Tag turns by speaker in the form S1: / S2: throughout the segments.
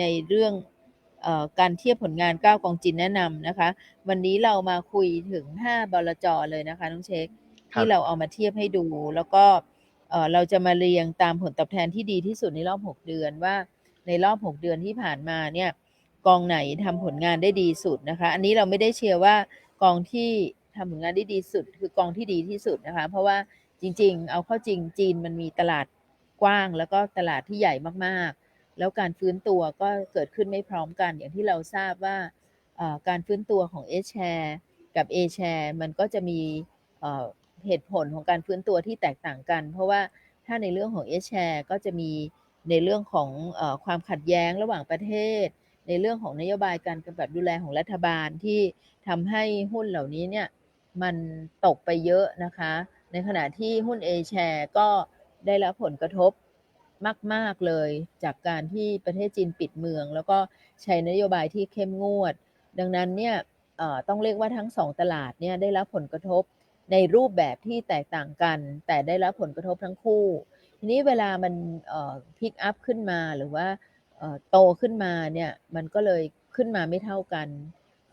S1: ในเรื่องเออการเทียบผลงาน 9 กองจินแนะนำนะคะ วันนี้เรามาคุยถึง 5 บลจ.เลยนะคะน้องเช็ค
S2: ครั
S1: ที่
S2: บ
S1: เราเอามาเทียบให้ดู แล้วก็เอ่อเราจะมาเรียงตามผลตอบแทนที่ดีที่สุดในรอบ 6 เดือนว่าในรอบ 6 เดือนที่ผ่านมาเนี่ยกองไหนทำผลงานได้ดีสุดนะคะ อันนี้เราไม่ได้เชียร์ว่ากองที่ทำผลงานได้ดีสุด คือกองที่ดีที่สุดนะคะ เพราะว่าจริง ๆ เอาเข้าจริงจีนมันมีตลาดกว้าง แล้วก็ตลาดที่ใหญ่มากๆ แล้วการฟื้นตัวก็เกิดขึ้นไม่พร้อมกัน อย่างที่เราทราบว่าการฟื้นตัวของ S share กับ A share มันก็จะมีเหตุผลของการฟื้นตัวที่แตกต่างกัน เพราะว่าถ้าในเรื่องของ S share ก็จะมีในเรื่องของอความขัดแย้งระหว่างประเทศ ในเรื่องของนโยบายการกำกับดูแลของรัฐบาลที่ทำให้หุ้นเหล่านี้เนี่ยมันตกไปเยอะนะคะ ในขณะที่หุ้น A share ก็ได้รับผลกระทบ มาก ๆ เลยจากการที่ประเทศจีนปิดเมือง แล้วก็ใช้นโยบายที่เข้มงวด ดังนั้นเนี่ยต้องเรียกว่าทั้งสองตลาดเนี่ยได้รับผลกระทบในรูปแบบที่แตกต่างกัน แต่ได้รับผลกระทบทั้งคู่ ทีนี้เวลามันพิกอัพขึ้นมาหรือว่าโตขึ้นมาเนี่ยมันก็เลยขึ้นมาไม่เท่ากัน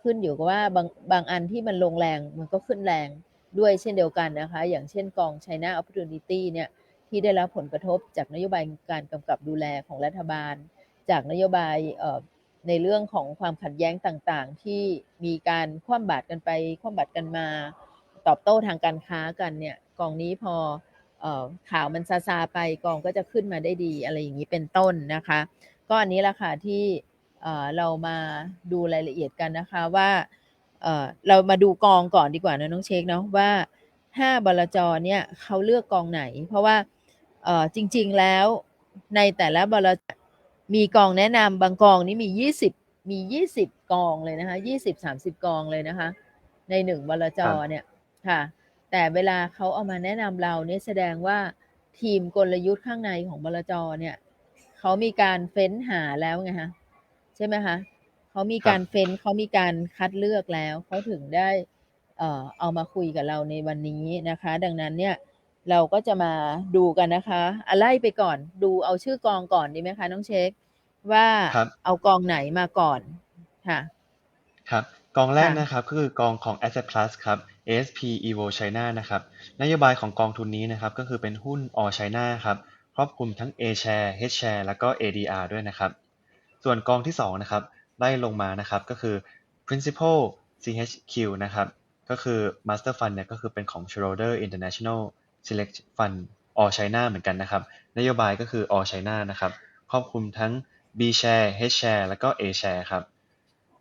S1: ขึ้นอยู่กับว่าบางบางอันที่มันลงแรงมันก็ขึ้นแรงด้วยเช่นเดียวกันนะคะ อย่างเช่นกอง China Opportunity เนี่ย ที่ได้รับผลกระทบจากนโยบายการกำกับดูแลของรัฐบาล จากนโยบายในเรื่องของความขัดแย้งต่างๆ ที่มีการคว่ำบาตรกันไปคว่ำบาตรกันมา ตอบโต้ทางการค้ากันเนี่ยกองนี้พอออข่าวมันซาซาไปกองก็จะขึ้นมาได้ดีอะไรอย่างนี้เป็นต้นนะคะ ก็อันนี้แหละค่ะที่เอ่อเรามาดูรายละเอียดกันนะคะว่าเเรามาดูกองก่อนดีกว่านะน้องเช็คเนาะว่า 5บลจเนี่ยเขาเลือกกองไหน เพราะว่า เอ่อจริง ๆแล้วในแต่ละบลจมีกองแนะนำบางกองนี่มี 20 มี 20 กองเลยนะคะ20 30 กองเลยนะคะ ในหนึ่งบลจ
S2: ครับ
S1: เนี่ยค่ะ แต่เวลาเขาเอามาแนะนำเราเนี่ยแสดงว่าทีมกลยุทธ์ข้างในของบลจเนี่ยเขามีการเฟ้นหาแล้วไงคะใช่ไหมคะเขามีการเฟ้นเขามีการคัดเลือกแล้วเขาถึงได้เอ่อเอามาคุยกับเราในวันนี้นะคะ ดังนั้นเนี่ย เราก็จะมาดูกันนะคะอะไล่ไปก่อน ดูเอาชื่อกองก่อนดีไหมคะ น้องเช็ค ว่า
S2: ครับ
S1: เอากองไหนมาก่อนค่ะ
S2: ครับ กองแรก
S1: ค่ะ
S2: นะครับก็คือกองของ Asset Plus ครับ ASP Evo China นะครับ นโยบายของกองทุนนี้นะครับ ก็คือเป็นหุ้น All China ครับครอบคลุมทั้ง A share H share แล้วก็ ADR ด้วยนะครับ ส่วนกองที่2นะครับไล่ลงมานะครับก็คือ Principal CHQ นะครับ ก็คือ Master Fund เนี่ยก็คือเป็นของ Schroder International Select Fund All China เหมือนกันนะครับ นโยบายก็คือ All China นะครับ ครอบคลุมทั้ง B share H share แล้วก็ A share ครับ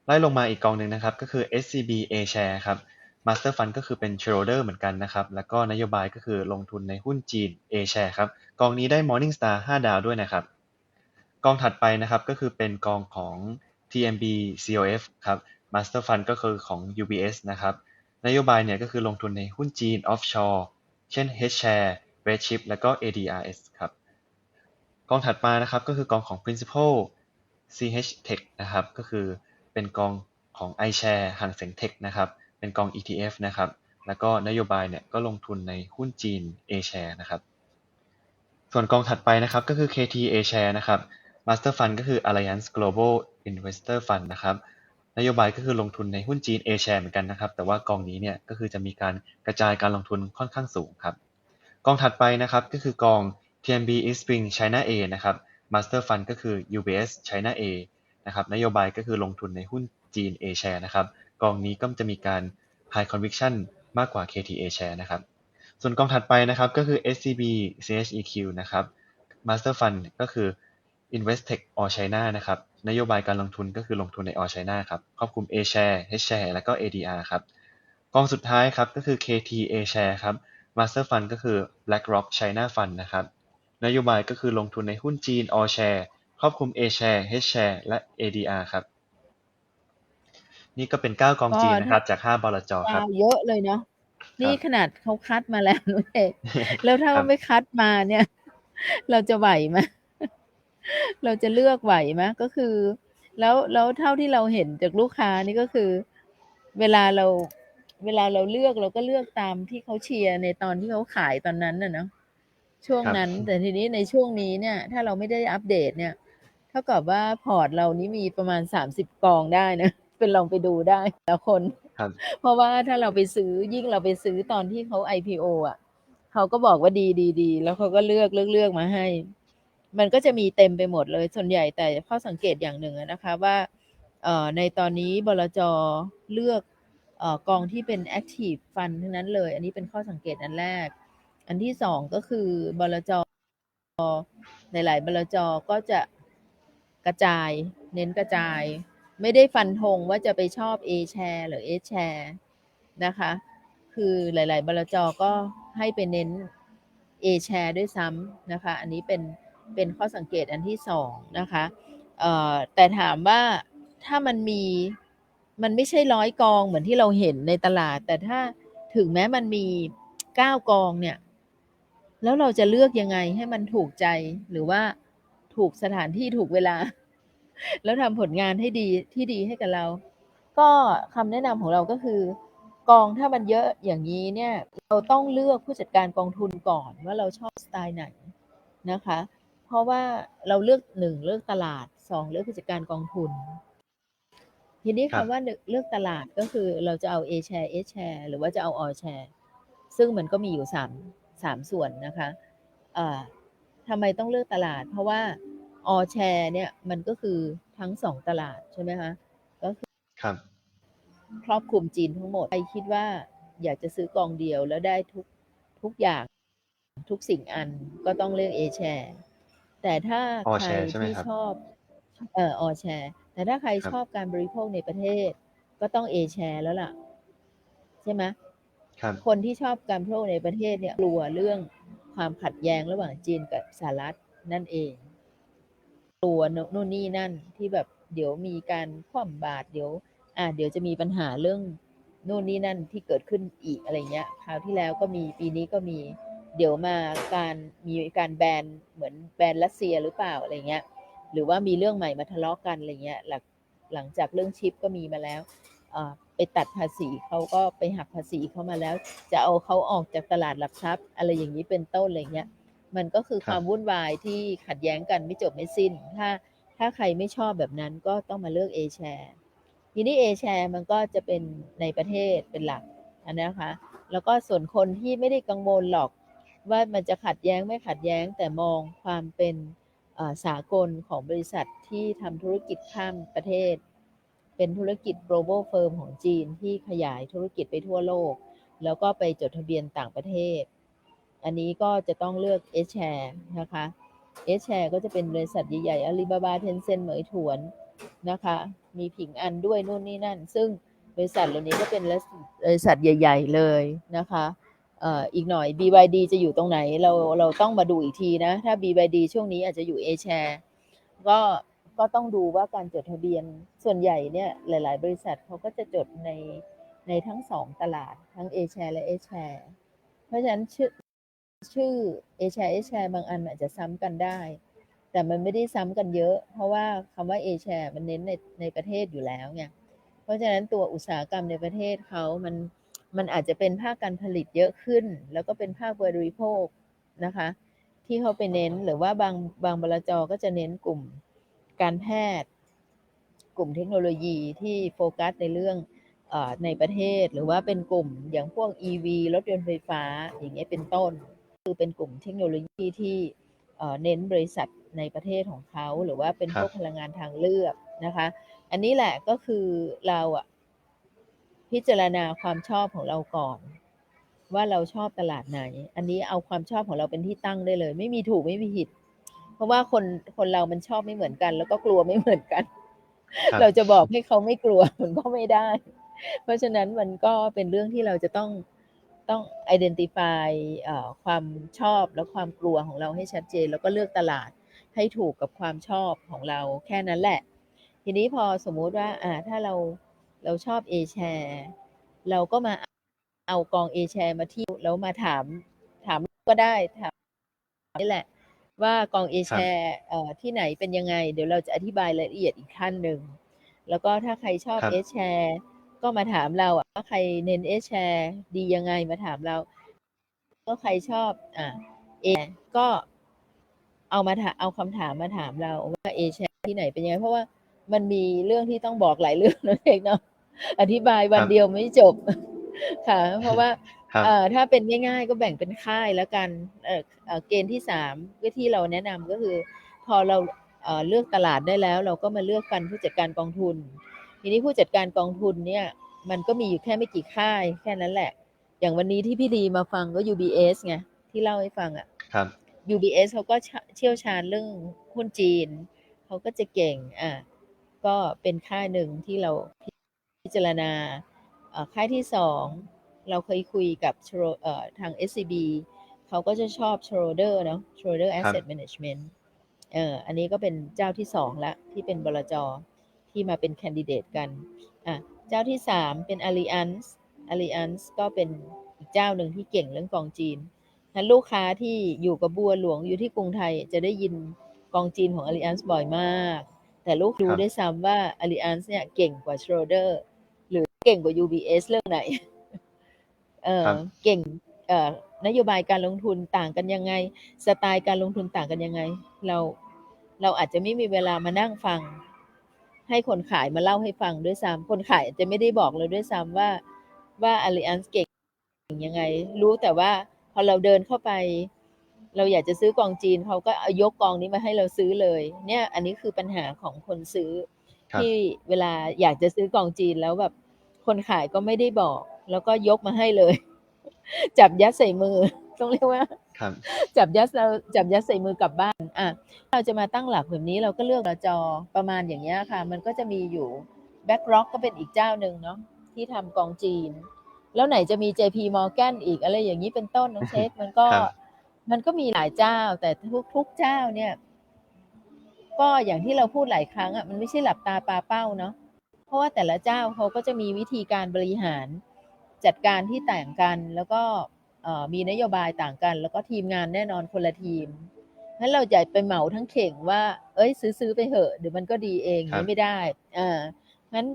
S2: ไล่ลงมาอีกกองหนึ่งนะครับก็คือ SCB A share ครับ Master Fund ก็คือเป็น shareholder เหมือนกันนะครับ แล้วก็นโยบายก็คือลงทุนในหุ้นจีน A share ครับ กองนี้ได้ Morningstar 5 ดาวด้วยนะครับ กองถัดไปนะครับก็คือเป็นกองของ TMB COF ครับ Master Fund ก็คือของ UBS นะครับ นโยบายเนี่ยก็คือลงทุนในหุ้นจีน offshore เช่น H share Redchip แล้วก็ ADRS ครับ กองถัดมานะครับก็คือกองของ Principal CH Tech นะครับก็คือเป็นกองของ iShare ห่างเสียง Tech นะครับเป็นกอง ETF นะครับแล้วก็นโยบายเนี่ยก็ลงทุนในหุ้นจีน A share นะครับส่วนกองถัดไปนะครับก็คือ KT A share นะครับ Master Fund ก็คือ Alliance Global Investor Fund นะครับ นโยบายก็คือลงทุนในหุ้นจีน A share เหมือนกันนะครับ แต่ว่ากองนี้เนี่ยก็คือจะมีการกระจายการลงทุนค่อนข้างสูงครับ กองถัดไปนะครับก็คือกอง TMB East Spring China A นะครับ Master Fund ก็คือ UBS China A นะครับนโยบายก็คือลงทุนในหุ้นจีน A share นะครับกองนี้ก็จะมีการ High Conviction มากกว่า KT A share นะครับ ส่วนกองถัดไปนะครับก็คือ SCB CHEQ นะครับ Master Fund ก็คือ Investec All China นะครับ นโยบายการลงทุนก็คือลงทุนใน All China ครับ ครอบคลุม A share H share แล้วก็ ADR ครับ กองสุดท้ายครับก็คือ KT A share ครับ Master Fund ก็คือ BlackRock China Fund นะครับ นโยบายก็คือลงทุนในหุ้นจีน All Share ครอบคลุม A Share H Share และ ADR ครับ นี่ก็เป็น 9 กองจีนนะครับ จาก 5บลจครับ
S1: ว้าวเยอะเลยเนาะ นี่ขนาดเขาคัดมาแล้วนุ้ยเอกแล้วถ้า
S2: ครับ
S1: ไม่คัดมาเนี่ย เราจะไหวไหม เราจะเลือกไหวไหมก็คือ แล้วแล้วเท่าที่เราเห็นจากลูกค้านี่ก็คือ เวลาเราเวลาเราเลือกเราก็เลือกตามที่เขาเชียร์ในตอนที่เขาขายตอนนั้นน่ะเนาะช่วงนั้น
S2: ครับ
S1: แต่ทีนี้ในช่วงนี้เนี่ย ถ้าเราไม่ได้อัปเดตเนี่ยท่ากับว่าพอร์ตเรานี้มีประมาณสามสิบกองได้นะเป็นลองไปดูได้แต่ละคน
S2: ครับ
S1: เพราะว่าถ้าเราไปซื้อยิ่งเราไปซื้อตอนที่เขา IPO อะเขาก็บอกว่าดีดีดีแล้วเขาก็เลือกเลือกเลือกมาให้ มันก็จะมีเต็มไปหมดเลยส่วนใหญ่แต่ข้อสังเกตอย่างหนึ่งนะคะว่าในตอนนี้บลจเลือกอกองที่เป็น Active Fund ทั้งนั้นเลย อันนี้เป็นข้อสังเกตอันแรก อันที่สองก็คือบลจหลาย ๆ บลจก็จะกระจาย เน้นกระจาย ไม่ได้ฟันธงว่าจะไปชอบ A share หรือ S share นะคะ คือหลาย ๆ บลจก็ให้ไปเน้น A share ด้วยซ้ำนะคะ อันนี้เป็น เป็นข้อสังเกตอันที่สองนะคะเอ่อแต่ถามว่าถ้ามันมีมันไม่ใช่ร้อยกองเหมือนที่เราเห็นในตลาด แต่ถ้าถึงแม้มันมีเก้ากองเนี่ย แล้วเราจะเลือกยังไงให้มันถูกใจหรือว่าถูกสถานที่ถูกเวลา แล้วทำผลงานให้ดีที่ดีให้กับเรา ก็คำแนะนำของเราก็คือกองถ้ามันเยอะอย่างนี้เนี่ย เราต้องเลือกผู้จัดการกองทุนก่อนว่าเราชอบสไตล์ไหนนะคะ เพราะว่าเราเลือกหนึ่งเลือกตลาดสองเลือกผู้จัดการกองทุน ทีนี้
S2: ครับ
S1: คำว่าเลือกตลาดก็คือเราจะเอา A share S share หรือว่าจะเอา All share ซึ่งมันก็มีอยู่สามสามส่วนนะคะเอ่อทำไมต้องเลือกตลาด เพราะว่า All share เนี่ยมันก็คือทั้งสองตลาดใช่ไหมคะก็คือ
S2: ครับ
S1: ครอบคลุมจีนทั้งหมด ใครคิดว่าอยากจะซื้อกองเดียวแล้วได้ทุกทุกอย่างทุกสิ่งอันก็ต้องเลือก A share แต่ถ้า
S2: All
S1: ใคร
S2: share ใช่ไหม
S1: ที่
S2: ครับ
S1: ชอบเอ่อ All share แต่ถ้าใคร
S2: ครับ
S1: ชอบการบริโภคในประเทศ ก็ต้อง A share แล้วล่ะ ใช่ไหม
S2: ครับ
S1: คนที่ชอบการบริโภคในประเทศเนี่ยกลัวเรื่องความขัดแย้งระหว่างจีนกับสหรัฐนั่นเองกลัวนู่นนี่นั่นที่แบบเดี๋ยวมีการคว่ำบาตรเดี๋ยว อะเดี๋ยวจะมีปัญหาเรื่องนู่นนี่นั่นที่เกิดขึ้นอีกอะไรเงี้ยคราวที่แล้วก็มีปีนี้ก็มี เดี๋ยวมาการมีการแบนเหมือนแบนรัสเซียหรือเปล่าอะไรเงี้ย หรือว่ามีเรื่องใหม่มาทะเลาะกันอะไรเงี้ยหลังหลังจากเรื่องชิปก็มีมาแล้วอ่าไปตัดภาษีเขาก็ไปหักภาษีเขามาแล้ว จะเอาเขาออกจากตลาดหลักทรัพย์ อะไรอย่างนี้เป็นต้นอะไรเงี้ยมันก็คือ
S2: ครับ
S1: ความวุ่นวายที่ขัดแย้งกันไม่จบไม่สิ้น ถ้าถ้าใครไม่ชอบแบบนั้นก็ต้องมาเลือก A share ทีนี้ A share มันก็จะเป็นในประเทศเป็นหลักอันนะคะ แล้วก็ส่วนคนที่ไม่ได้กังวลหรอก ว่ามันจะขัดแย้งไม่ขัดแย้งแต่มองความเป็นสากลของบริษัทที่ทำธุรกิจข้ามประเทศ เป็นธุรกิจ global firm ของจีนที่ขยายธุรกิจไปทั่วโลก แล้วก็ไปจดทะเบียนต่างประเทศ อันนี้ก็จะต้องเลือก S share นะคะ S share ก็จะเป็นบริษัทใหญ่ๆ Alibaba Tencent เหมยถวนนะคะ มีผิงอันด้วยนู่นนี่นั่น ซึ่งบริษัทเหล่านี้ก็เป็นบริษัทใหญ่ ๆ เลยนะคะ เอ่ออีกหน่อย BYD จะอยู่ตรงไหนเราเราต้องมาดูอีกทีนะ ถ้า BYD ช่วงนี้อาจจะอยู่ A share ก็ก็ต้องดูว่าการจดทะเบียนส่วนใหญ่เนี่ยหลาย ๆ บริษัทเขาก็จะจดในในทั้งสองตลาดทั้ง A share และ S share เพราะฉะนั้นชื่อชื่อ A share S share บางอันอาจจะซ้ำกันได้ แต่มันไม่ได้ซ้ำกันเยอะ เพราะว่าคำว่า A share มันเน้นในในประเทศอยู่แล้วไงเพราะฉะนั้นตัวอุตสาหกรรมในประเทศเขามัน มันอาจจะเป็นภาคการผลิตเยอะขึ้น แล้วก็เป็นภาคบริโภคนะคะ ที่เขาไปเน้นหรือว่าบางบางบลจก็จะเน้นกลุ่มการแพทย์ กลุ่มเทคโนโลยีที่โฟกัสในเรื่องอในประเทศหรือว่าเป็นกลุ่มอย่างพวก EV รถยนต์ไฟฟ้าอย่างเงี้ยเป็นต้น คือเป็นกลุ่มเทคโนโลยีที่เน้นบริษัทในประเทศของเขา หรือว่าเป็นพวกพลังงานทางเลือกนะคะ อันนี้แหละก็คือเราอะ พิจารณาความชอบของเราก่อน ว่าเราชอบตลาดไหน อันนี้เอาความชอบของเราเป็นที่ตั้งได้เลย ไม่มีถูกไม่มีผิด เพราะว่าคนคนเรามันชอบไม่เหมือนกัน แล้วก็กลัวไม่เหมือนกัน
S2: ครับ
S1: เราจะบอกให้เขาไม่กลัวมันก็ไม่ได้ เพราะฉะนั้นมันก็เป็นเรื่องที่เราจะต้องต้อง identify เอ่อความชอบและความกลัวของเราให้ชัดเจน แล้วก็เลือกตลาดให้ถูกกับความชอบของเราแค่นั้นแหละ ทีนี้พอสมมุติว่าอ่าถ้าเรา เราชอบ A share เราก็มาเอากอง A share มาที่แล้วมาถาม ถามก็ได้ถามนี่แหละ ว่ากอง A
S2: ครับ
S1: share เอ่อที่ไหนเป็นยังไง เดี๋ยวเราจะอธิบายรายละเอียดอีกขั้นหนึ่ง แล้วก็ถ้าใครชอบ
S2: ครับ
S1: S share ก็มาถามเราอะว่าใครเน้น S share ดียังไงมาถามเรา ก็ใครชอบอ่า A ก็เอามาถามเอาคำถามมาถามเราว่า A share ที่ไหนเป็นยังไง เพราะว่ามันมีเรื่องที่ต้องบอกหลายเรื่องนะเอกเนาะ อธิบายวันเดียวไม่จบค่ะ เพราะว่า
S2: ครับ
S1: เอ่อถ้าเป็นง่ายๆ ก็แบ่งเป็นค่ายแล้วกันเอ่อเอ่อเกณฑ์ที่สามวิธีเราแนะนำก็คือ พอเราเอ่อเลือกตลาดได้แล้ว เราก็มาเลือกกันผู้จัดการกองทุน ทีนี้ผู้จัดการกองทุนเนี่ย มันก็มีอยู่แค่ไม่กี่ค่าย แค่นั้นแหละ อย่างวันนี้ที่พี่ดีมาฟังก็ UBS ไงที่เล่าให้ฟังอะ
S2: ครับ
S1: UBS เขาก็เชี่ยวชาญเรื่องหุ้นจีน เขาก็จะเก่งอะก็เป็นค่ายหนึ่งที่เรา พิจารณาเอ่อค่ายที่สองเราเคยคุยกับ Schro- เอ่อทาง SCB เขาก็จะชอบ Schroder เนาะ Schroder
S2: ครับ
S1: Asset Management เอออันนี้ก็เป็นเจ้าที่สองละ ที่เป็นบลจที่มาเป็นแคนดิเดตกันอะเจ้าที่สามเป็น Allianz Allianz ก็เป็นอีกเจ้าหนึ่งที่เก่งเรื่องกองจีนนั้นลูกค้าที่อยู่กับบัวหลวงอยู่ที่กรุงไทยจะได้ยินกองจีนของ Allianz บ่อยมาก แต่ลูกรู้
S2: ครับ
S1: ได้วยซ้ำว่า Allianz เนี่ยเก่งกว่า Schroder หรือ เก่งกว่า UBS เรื่องไหน เออ
S2: ครับ
S1: เก่ง เอ่อนโยบายการลงทุนต่างกันยังไง สไตล์การลงทุนต่างกันยังไง เราเราอาจจะไม่มีเวลามานั่งฟัง ให้คนขายมาเล่าให้ฟังด้วยซ้ำคนขายอาจจะไม่ได้บอกเราด้วยซ้ำว่าว่า Allianz เก่งยังไง รู้แต่ว่าพอเราเดินเข้าไป เราอยากจะซื้อกองจีนเขาก็เอายกกองนี้มาให้เราซื้อเลย เนี่ย อันนี้คือปัญหาของคนซื้อ
S2: ครับ
S1: ที่เวลาอยากจะซื้อกองจีนแล้วแบบ คนขายก็ไม่ได้บอก แล้วก็ยกมาให้เลย จับยัดใส่มือ ต้องเรียกว่า
S2: ครับ
S1: จับยัดเราจับยัดใส่มือกลับบ้าน อะ เราจะมาตั้งหลักแบบนี้เราก็เลือกบลจอประมาณอย่างเงี้ยค่ะ มันก็จะมีอยู่ BlackRock ก็เป็นอีกเจ้าหนึ่งเนาะที่ทำกองจีน แล้วไหนจะมี JP Morgan อีกอะไรอย่างนี้เป็นต้นน้องเช็คมันก็
S2: ครับ
S1: มันก็มีหลายเจ้า แต่ทุกทุกเจ้าเนี่ย ก็อย่างที่เราพูดหลายครั้งอะมันไม่ใช่หลับตาปลาเป้าเนาะ เพราะว่าแต่ละเจ้าเขาก็จะมีวิธีการบริหารจัดการที่ต่างกัน แล้วก็เอ่อมีนโยบายต่างกัน แล้วก็ทีมงานแน่นอนคนละทีมงั้นเราอย่าไปเหมาทั้งเข่งว่า เอ้ย ซื้อซื้อไปเหอะเดี๋ยวมันก็ดีเอง
S2: ครับ
S1: นี่ไม่ได้อ่างั้น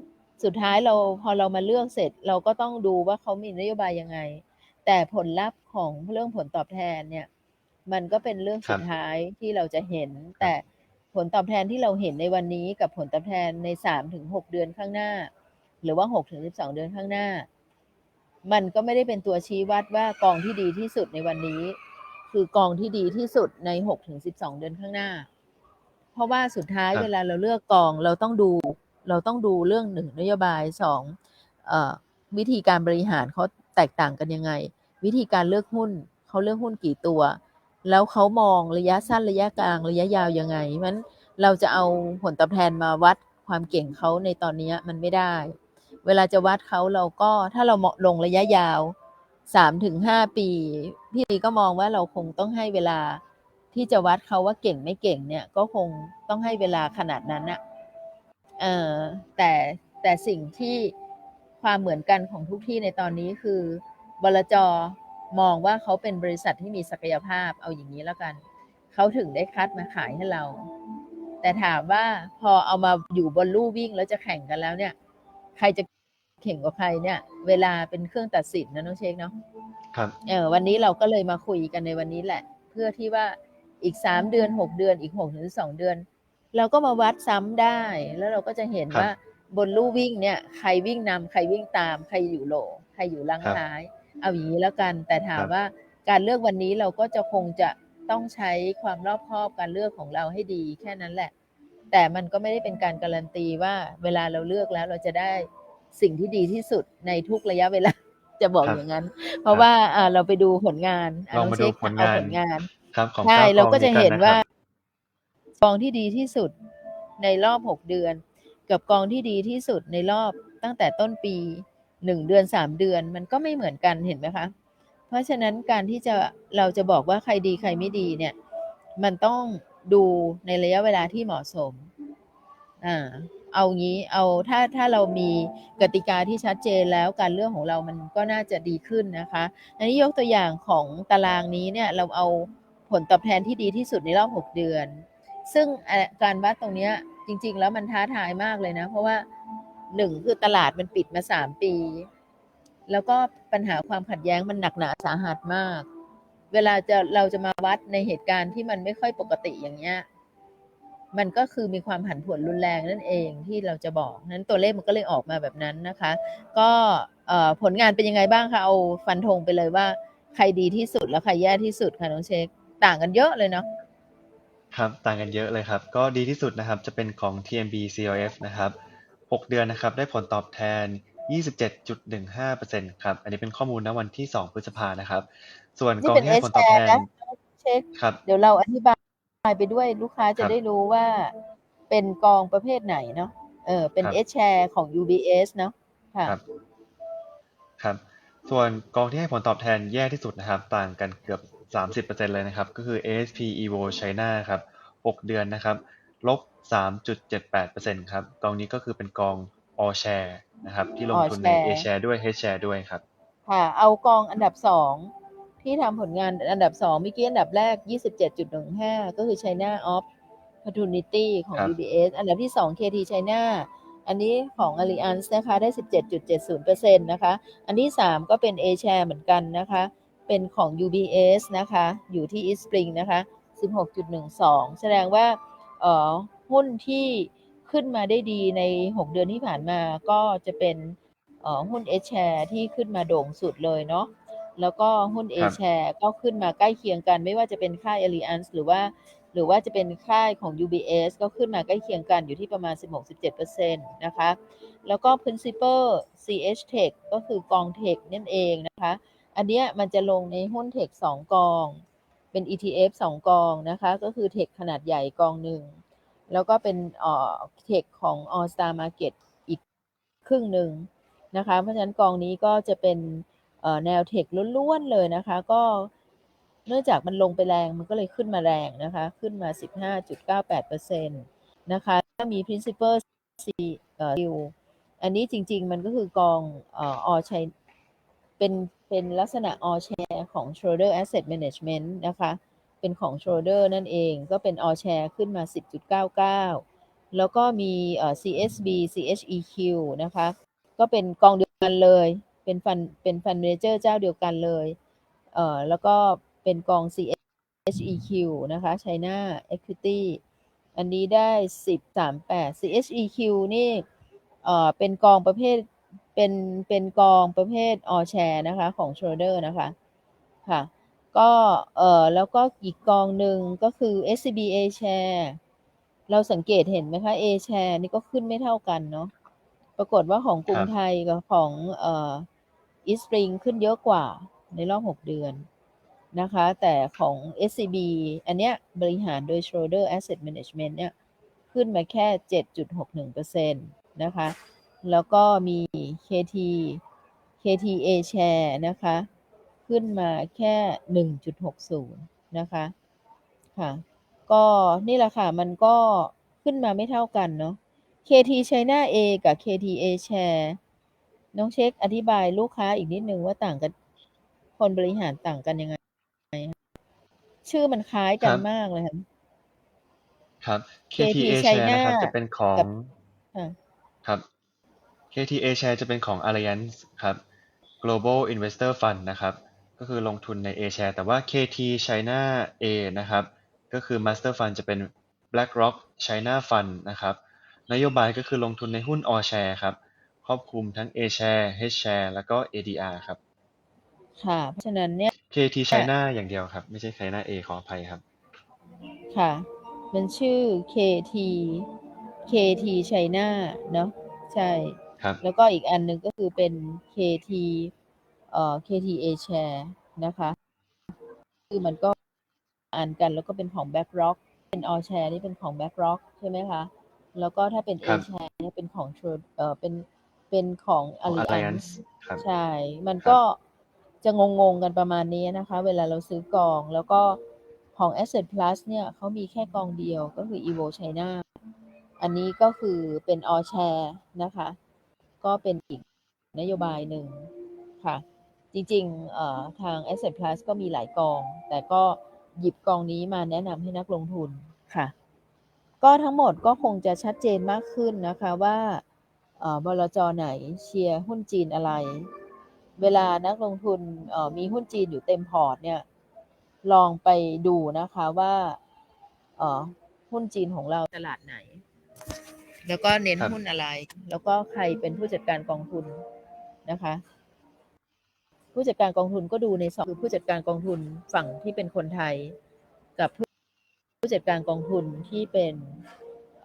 S1: สุดท้ายเราพอเรามาเลือกเสร็จ เราก็ต้องดูว่าเขามีนโยบายยังไง แต่ผลลัพธ์ของเรื่องผลตอบแทนเนี่ย มันก็เป็นเรื่องสุดท้ายที่เราจะเห็นแต่ผ ลตอบแทนที่เราเห็นในวันนี้กับผลตอบแทนในสามถึงหกเดือนข้างหน้า หรือว่าหกถึงสิบสองเดือนข้างหน้า มันก็ไม่ได้เป็นตัวชี้วัดว่ากองที่ดีที่สุดในวันนี้ คือกองที่ดีที่สุดในหกถึงสิบสองเดือนข้างหน้า เพราะว่าสุดท้ายเวลาเราเลือกกองเราต้องดู เราต้องดูเรื่องหนึ่งนโยบายสองอวิธีการบริหารเขาแตกต่างกันยังไง วิธีการเลือกหุ้นเขาเลือกหุ้นกี่ตัว แล้วเขามองระยะสั้นระยะกลางระยะยาวยังไงเพราะฉะนั้นเราจะเอาผลตอบแทนมาวัดความเก่งเขาในตอนนี้มันไม่ได้ เวลาจะวัดเขาเราก็ถ้าเราเหมาะลงระยะยาวสามถึงห้าปี พี่ลีก็มองว่าเราคงต้องให้เวลาที่จะวัดเขาว่าเก่งไม่เก่งเนี่ยก็คงต้องให้เวลาขนาดนั้นนะเออแต่แต่สิ่งที่ความเหมือนกันของทุกที่ในตอนนี้คือบลจ มองว่าเขาเป็นบริษัทที่มีศักยภาพเอาอย่างนี้แล้วกัน เขาถึงได้คัดมาขายให้เรา แต่ถามว่าพอเอามาอยู่บนลู่วิ่งแล้วจะแข่งกันแล้วเนี่ย ใครจะเข่งกว่าใครเนี่ย เวลาเป็นเครื่องตัดสินนะน้องเชคเนาะ
S2: ครับ
S1: เออวันนี้เราก็เลยมาคุยกันในวันนี้แหละ เพื่อที่ว่าอีกสามเดือนหกเดือนอีกหกถึงสองเดือน เราก็มาวัดซ้ำได้แล้วเราก็จะเห็น
S2: ครับ
S1: ว่าบนลู่วิ่งเนี่ย ใครวิ่งนำใครวิ่งตาม ใครอยู่โหล ใครอยู่ลัง
S2: ครับ
S1: ท้าย เอาอย่างนี้แล้วกัน แต่ถาม
S2: ครับ
S1: ว่าการเลือกวันนี้เราก็จะคงจะต้องใช้ความรอบคอบการเลือกของเราให้ดีแค่นั้นแหละ แต่มันก็ไม่ได้เป็นการการันตีว่าเวลาเราเลือกแล้วเราจะได้สิ่งที่ดีที่สุดในทุกระยะเวลาจะบอก
S2: ครับ
S1: อย่างนั้น เพราะว่าอ่าเราไปดูผลงานอะ
S2: ลอง
S1: น้
S2: มา
S1: เช็
S2: ดู
S1: ค
S2: ผล
S1: เอา
S2: งาน
S1: ผลงาน
S2: ครับของ
S1: ใช่
S2: ก้
S1: เราก็
S2: อง
S1: จะ
S2: นี้
S1: เห็น
S2: น
S1: ว่า
S2: ครับ
S1: กองที่ดีที่สุดในรอบหกเดือน กับกองที่ดีที่สุดในรอบตั้งแต่ต้นปี หนึ่งเดือนสามเดือนมันก็ไม่เหมือนกันเห็นไหมคะ เพราะฉะนั้นการที่จะเราจะบอกว่าใครดีใครไม่ดีเนี่ย มันต้องดูในระยะเวลาที่เหมาะสมอ่าเอางี้เอาถ้าถ้าเรามีกติกาที่ชัดเจนแล้วการเรื่องของเรามันก็น่าจะดีขึ้นนะคะ อันนี้ยกตัวอย่างของตารางนี้เนี่ยเราเอาผลตอบแทนที่ดีที่สุดในรอบ 6 เดือน ซึ่งการวัดตรงนี้จริง ๆ แล้วมันท้าทายมากเลยนะ เพราะว่า หนึ่งคือตลาดมันปิดมาสามปี แล้วก็ปัญหาความขัดแย้งมันหนักหนาสาหัสมาก เวลาจะเราจะมาวัดในเหตุการณ์ที่มันไม่ค่อยปกติอย่างเงี้ยมันก็คือมีความผันผวนรุนแรงนั่นเองที่เราจะบอกนั้นตัวเลขมันก็เลยออกมาแบบนั้นนะคะ ก็ผลงานเป็นยังไงบ้างคะเอาฟันธงไปเลยว่า ใครดีที่สุดแล้วใครแย่ที่สุดค่ะน้องเชคต่างกันเยอะเลยเนาะ
S2: ครับต่างกันเยอะเลยครับ ก็ดีที่สุดนะครับจะเป็นของ TMB CLF นะครับ 6เดือนนะครับ ได้ผลตอบแทน 27.15%ครับ อันนี้เป็นข้อมูลณวันที่ 2 พฤษภานะครับ ส่วน
S1: นี่
S2: กอง
S1: เป็น
S2: ที่ให้
S1: H
S2: ผลตอบ
S1: share
S2: แทน
S1: นะเช็ค
S2: ครับ
S1: เดี๋ยวเราอธิบายไปด้วยลูกค้าจะ
S2: ครับ
S1: ได้รู้ว่าเป็นกองประเภทไหนเนาะ เออ เป็น
S2: ครับ
S1: H share ของ UBS เนาะค่ะ
S2: ครับครับ ส่วนกองที่ให้ผลตอบแทนแย่ที่สุดนะครับ ต่างกันเกือบ 30%เลยนะครับ ก็คือ ASP Evo China ครับ 6 เดือนนะครับ ลบ 3.78%ครับ กองนี้ก็คือเป็นกอง All Share นะครับ ที่ลงทุนใน
S1: All
S2: A
S1: Share
S2: Share ด้วย H Share ด้วยครับ
S1: ค่ะ เอากองอันดับสองที่ทำผลงานอันดับสองเมื่อกี้อันดับแรก27.15ก็คือ China Opportunity ของ
S2: ครับ
S1: UBS อันดับที่สอง KT China อันนี้ของ Allianz นะคะ ได้ 17.70%นะคะ อันที่สามก็เป็น A share เหมือนกันนะคะ เป็นของ UBS นะคะ อยู่ที่ East Spring นะคะ 16.12 แสดงว่าเอ่อ หุ้นที่ขึ้นมาได้ดีใน 6 เดือนที่ผ่านมาก็จะเป็นเอ่อหุ้น A share ที่ขึ้นมาโด่งสุดเลยเนาะแล้วก็หุ้น A
S2: ครับ
S1: share ก็ขึ้นมาใกล้เคียงกัน ไม่ว่าจะเป็นค่าย Allianz หรือว่า หรือว่าจะเป็นค่ายของ UBS ก็ขึ้นมาใกล้เคียงกันอยู่ที่ประมาณ 16-17%นะคะ แล้วก็ principal CH Tech ก็คือกอง Tech นั่นเองนะคะ อันเนี้ยมันจะลงในหุ้น Tech 2กอง เป็น ETF 2 กองนะคะ ก็คือ Tech ขนาดใหญ่กองหนึ่ง แล้วก็เป็นเอ่อ Tech ของ All Star Market อีกครึ่งหนึ่งนะคะ เพราะฉะนั้นกองนี้ก็จะเป็นแนว Tech ล้วนๆเลยนะคะ ก็เนื่องจากมันลงไปแรงมันก็เลยขึ้นมาแรงนะคะ ขึ้นมา 15.98%นะคะถ้ามี principal C เอ่ออันนี้จริง ๆ มันก็คือกองเอ่ออชัยเป็นเป็นลักษณะ all share ของ Schroder Asset Management นะคะ เป็นของ Schroder นั่นเองก็เป็น all share ขึ้นมา 10.99 แล้วก็มีเอ่อ CSB CHEQ นะคะ ก็เป็นกองเดียวกันเลย เป็นฟันเป็นฟันเมเจอร์เจ้าเดียวกันเลยเอ่อแล้วก็เป็นกอง CHEQ นะคะ China Equity อันนี้ได้ 10.38 CHEQ นี่เอ่อเป็นกองประเภทเป็นเป็นกองประเภท all share นะคะ ของ Schroder นะคะค่ะ ก็เออแล้วก็อีกกองหนึ่งก็คือ SCB A share เราสังเกตเห็นไหมคะ A share นี่ก็ขึ้นไม่เท่ากันเนาะปรากฏว่าของกรุงไทยกับของเอ่อ East Spring ขึ้นเยอะกว่าในรอบ 6 เดือนนะคะ แต่ของ SCB อันเนี้ยบริหารโดย Schroder Asset Management เนี่ยขึ้นมาแค่ 7.61%นะคะ แล้วก็มี KT KTA Share นะคะ ขึ้นมาแค่ 1.60 นะคะ ค่ะ ก็นี่แหละค่ะ มันก็ขึ้นมาไม่เท่ากันเนาะ KT China A กับ KTA Share น้องเช็คอธิบายลูกค้าอีกนิดนึงว่าต่างกันคนบริหารต่างกันยังไง ชื่อมันคล้ายกัน
S2: ครับ
S1: มากเลยค่ะ
S2: ครับ
S1: KT
S2: KTA Share นะครับ
S1: China
S2: จะเป็นของ
S1: กับค่ะ
S2: ครับ KTA Share จะเป็นของ Allianz ครับ Global Investor Fund นะครับ ก็คือลงทุนใน A share แต่ว่า KT China A นะครับ ก็คือ Master Fund จะเป็น BlackRock China Fund นะครับ นโยบายก็คือลงทุนในหุ้น All Share ครับ ครอบคลุมทั้ง A share H share แล้วก็ ADR ครับ
S1: ค่ะ เพราะฉะนั้นเนี่ย
S2: KT China อย่างเดียวครับ ไม่ใช่ China A ขออภัยครับ
S1: ค่ะ มันชื่อ KT KT China เนอะใช่
S2: ครับ
S1: แล้วก็อีกอันหนึ่งก็คือเป็น KT เอ่อ KTA Share นะคะคือมันก็อ่านกันแล้วก็เป็นของ BlackRock เป็น All Share นี่เป็นของ BlackRock ใช่ไหมคะ แล้วก็ถ้าเป็น A
S2: ครับ
S1: Share เนี่ยเป็นของ Schroder เอ่อเป็นเป็นของ
S2: ของ
S1: Allianz
S2: Allianz ครับ
S1: ใช่ มัน
S2: ครับ
S1: ก็จะงงๆกันประมาณนี้นะคะ เวลาเราซื้อกอง แล้วก็ของ Asset Plus เนี่ยเขามีแค่กองเดียวก็คือ Evo China อันนี้ก็คือเป็น All Share นะคะ ก็เป็นอีกนโยบายหนึ่งค่ะ จริงๆเอ่อทาง Asset Plus ก็มีหลายกอง แต่ก็หยิบกองนี้มาแนะนำให้นักลงทุนค่ะ ก็ทั้งหมดก็คงจะชัดเจนมากขึ้นนะคะว่าเอ่อบลจไหนเชียร์หุ้นจีนอะไร เวลานักลงทุนเอ่อมีหุ้นจีนอยู่เต็มพอร์ตเนี่ย ลองไปดูนะคะว่าเอ่อหุ้นจีนของเราตลาดไหน แล้วก็เน้น
S2: ครับ
S1: หุ้นอะไร แล้วก็ใครเป็นผู้จัดการกองทุนนะคะ ผู้จัดการกองทุนก็ดูในสองคือผู้จัดการกองทุนฝั่งที่เป็นคนไทย กับผู้ผู้จัดการกองทุนที่เป็น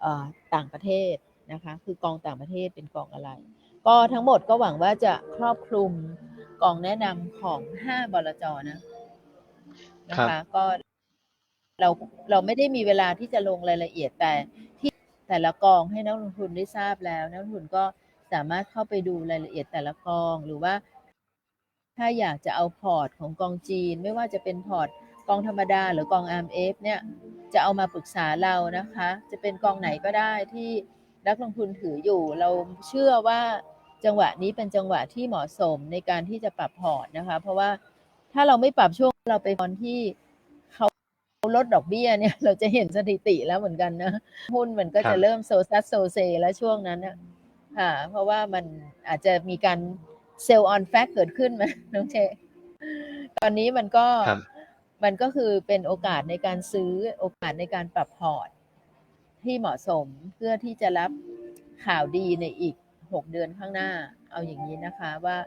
S1: เอ่อต่างประเทศนะคะคือกองต่างประเทศเป็นกองอะไร ก็ทั้งหมดก็หวังว่าจะครอบคลุมกองแนะนำของ5บลจนะนะ
S2: ครั
S1: คะ
S2: บ
S1: ก็เราเราไม่ได้มีเวลาที่จะลงรายละเอียดแต่ที่แต่ละกองให้นักลงทุนได้ทราบแล้ว นักลงทุนก็สามารถเข้าไปดูรายละเอียดแต่ละกองหรือว่า ถ้าอยากจะเอาพอร์ตของกองจีน ไม่ว่าจะเป็นพอร์ตกองธรรมดาหรือกอง RMF เนี่ยจะเอามาปรึกษาเรานะคะ จะเป็นกองไหนก็ได้ที่นักลงทุนถืออยู่ เราเชื่อว่าจังหวะนี้เป็นจังหวะที่เหมาะสมในการที่จะปรับพอร์ตนะคะ เพราะว่าถ้าเราไม่ปรับช่วงเราไปตอนที่เขาลดดอกเบี้ยเนี่ย เราจะเห็นสถิติแล้วเหมือนกันนะหุ้นมันก็
S2: ครั
S1: จะ
S2: บ
S1: เริ่มโซซัสโซเซแล้วช่วงนั้นนะค่ะเพราะว่ามันอาจจะมีการ เซลล์ออนแฟกเกิดขึ้นไหมน้องเช ตอนนี้มันก็
S2: ครับ
S1: มันก็คือเป็นโอกาสในการซื้อโอกาสในการปรับพอร์ต ที่เหมาะสมเพื่อที่จะรับข่าวดีในอีก6เดือนข้างหน้า เอาอย่างนี้นะคะว่า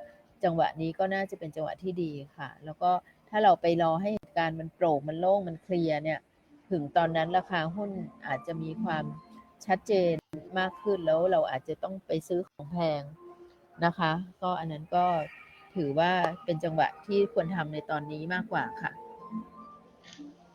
S1: จังหวะนี้ก็น่าจะเป็นจังหวะที่ดีค่ะ แล้วก็ถ้าเราไปรอให้เหตุการณ์มันโปร่งมันโล่งมันเคลียร์เนี่ย ถึงตอนนั้นราคาหุ้นอาจจะมีความชัดเจนมากขึ้นแล้วเราอาจจะต้องไปซื้อของแพง นะคะ ก็อันนั้นก็ถือว่าเป็นจังหวะที่ควรทำในตอนนี้มากกว่าค่ะ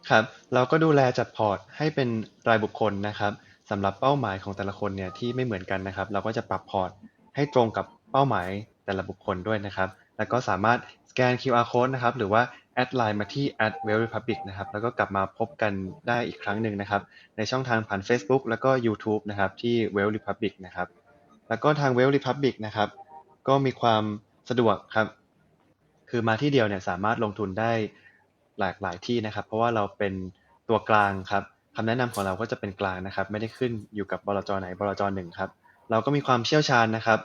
S2: ครับ เราก็ดูแลจัดพอร์ตให้เป็นรายบุคคลนะครับสำหรับเป้าหมายของแต่ละคนเนี่ยที่ไม่เหมือนกันนะครับ เราก็จะปรับพอร์ตให้ตรงกับเป้าหมายแต่ละบุคคลด้วยนะครับ แล้วก็สามารถสแกน QR code นะครับ หรือว่าแอดไลน์มาที่ @wellrepublic นะครับ แล้วก็กลับมาพบกันได้อีกครั้งหนึ่งนะครับ ในช่องทางผ่าน Facebook แล้วก็ YouTube นะครับที่ Well Republic นะครับ แล้วก็ทาง Well Republic นะครับ ก็มีความสะดวกครับ คือมาที่เดียวเนี่ยสามารถลงทุนได้หลากหลายที่นะครับ เพราะว่าเราเป็นตัวกลางครับคำแนะนำของเราก็จะเป็นกลางนะครับ ไม่ได้ขึ้นอยู่กับบลจไหนบลจหนึ่งครับ เราก็มีความเชี่ยวชาญนะครับ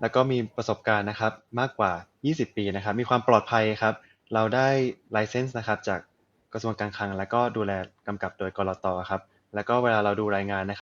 S2: แล้วก็มีประสบการณ์นะครับมากกว่า 20 ปีนะครับ มีความปลอดภัยครับ เราได้ไลเซนส์นะครับจากกระทรวงการคลัง แล้วก็ดูแลกำกับโดยกรตครับ แล้วก็เวลาเราดูรายงานนะครับ